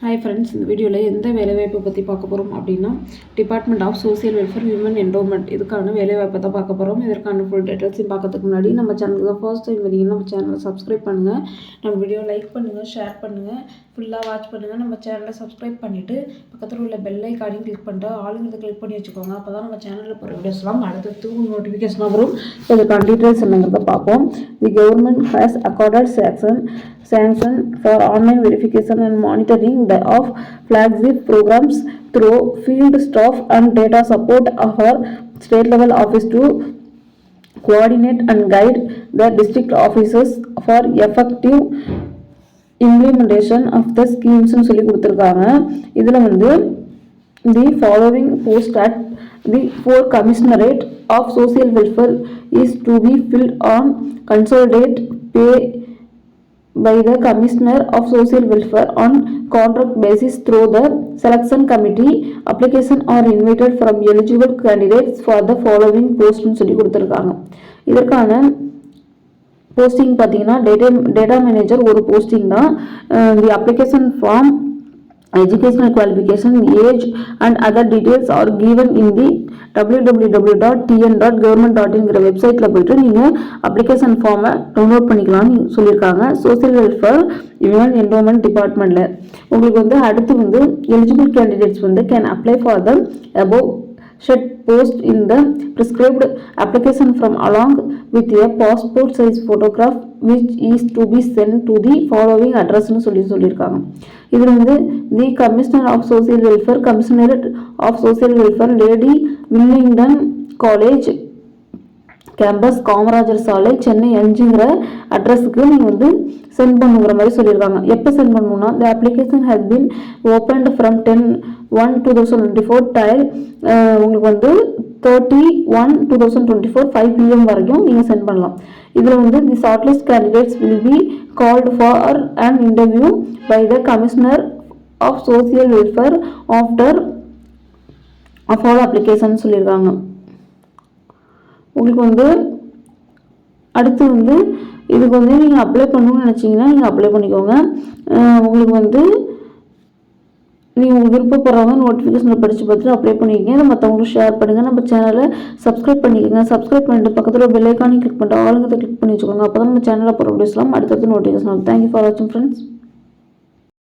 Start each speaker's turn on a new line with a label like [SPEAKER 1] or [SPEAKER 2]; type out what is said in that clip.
[SPEAKER 1] Hi friends இந்த வீடியோவில் எந்த வேலைவாய்ப்பை பற்றி பார்க்க போகிறோம் அப்படின்னா department of social welfare women enrolment இதுக்கான வேலைவாய்ப்பை தான் பார்க்க போகிறோம் இதற்கான ஃபுல் டீட்டெயில்ஸையும் பார்க்கறதுக்கு முன்னாடி நம்ம சேனலுக்கு ஃபர்ஸ்ட் டைம் வரீங்கன்னா நம்ம சேனலை சப்ஸ்கிரைப் பண்ணுங்கள் நம்ம வீடியோ லைக் பண்ணுங்கள் ஷேர் பண்ணுங்கள் ஃபுல்லாக வாட்ச் பண்ணுங்கள் நம்ம சேனலை சப்ஸ்கிரைப் பண்ணிவிட்டு பக்கத்தில் உள்ள பெல் ஐக்கானையும் கிளிக் பண்ணிட்டு ஆளுங்கிறத கிளிக் பண்ணி வச்சுக்கோங்க அப்போ தான் நம்ம சேனலில் போகிற வீடியோஸ்லாம் தூ நோட்டிஃபிகேஷனாக வரும் இதுக்கான டீட்டெயில்ஸ் என்னங்கிறத பார்ப்போம் the government has accorded section sanction for online verification and monitoring the of flagship programmes through field staff and data support of a state level office to coordinate and guide the district offices for effective implementation of the schemes சொல்லி கொடுத்துருக்காங்க இதில் வந்து the following post at the four commissionerate of social welfare is to be filled on consolidate pay by the Commissioner of Social Welfare on contract basis through the selection committee. Application are invited from eligible candidates for the following post னு சொல்லி கொடுத்துருக்காங்க இதற்கான posting பார்த்தீங்கன்னா data data manager ஒரு posting தான். The application form educational qualification age and other details are given in the www.tn.government.inங்கிற வெப்சைட்டில் போயிட்டு நீங்கள் அப்ளிகேஷன் ஃபார்மை டவுன்லோட் பண்ணிக்கலாம்னு சொல்லியிருக்காங்க. சோசியல் வெல்ஃபேர் விமன் என்ரோல்மெண்ட் டிபார்ட்மெண்ட்டில் உங்களுக்கு வந்து அடுத்து வந்து எலிஜிபிள் கேண்டிடேட்ஸ் வந்து can apply for the above should post in the prescribed application from along with a passport size photograph which is to be sent to the following அட்ரஸ்னு சொல்லி சொல்லியிருக்காங்க. இதில் வந்து the commissioner of social welfare commissionerate of social welfare Lady Willingdon College campus Kamarajar சாலை சென்னை அஞ்சுங்கிற அட்ரஸுக்கு நீங்கள் வந்து send பண்ணுங்கிற மாதிரி சொல்லியிருக்காங்க. எப்போ சென்ட் பண்ணணும்னா the application has been opened from ten one two thousand twenty four till உங்களுக்கு வந்து thirty one two thousand twenty four five PM வரைக்கும் நீங்கள் சென்ட் பண்ணலாம். இதில் வந்து the shortlist candidates will be called for and interview by the commissioner of social welfare after of all application சொல்லியிருக்காங்க. உங்களுக்கு வந்து அடுத்து வந்து இதுக்கு வந்து நீங்கள் அப்ளை பண்ணணும்னு நினச்சிங்கன்னா நீங்கள் அப்ளை பண்ணிக்கோங்க. உங்களுக்கு வந்து நீங்கள் உங்களுக்கு விருப்பப்படுறவங்க நோட்டிஃபிகேஷனில் படித்து பார்த்துட்டு அப்ளை பண்ணிக்கங்க. இதை மற்றவங்களுக்கு ஷேர் பண்ணுங்கள் நம்ம சேனலை சப்ஸ்கிரைப் பண்ணிக்கோங்க. சப்ஸ்கிரைப் பண்ணிட்டு பக்கத்தில் பெல் ஐக்கானையும் கிளிக் பண்ணிட்டு ஆளுங்கிறத கிளிக் பண்ணி வச்சுக்கோங்க. அப்போ தான் நம்ம சேனலில் போகிற வீடியோஸ்லாம் அடுத்தடுத்து நோட்டிஃபிகேஷன் தேங்க்யூ ஃபார் வாட்சிங் ஃப்ரெண்ட்ஸ்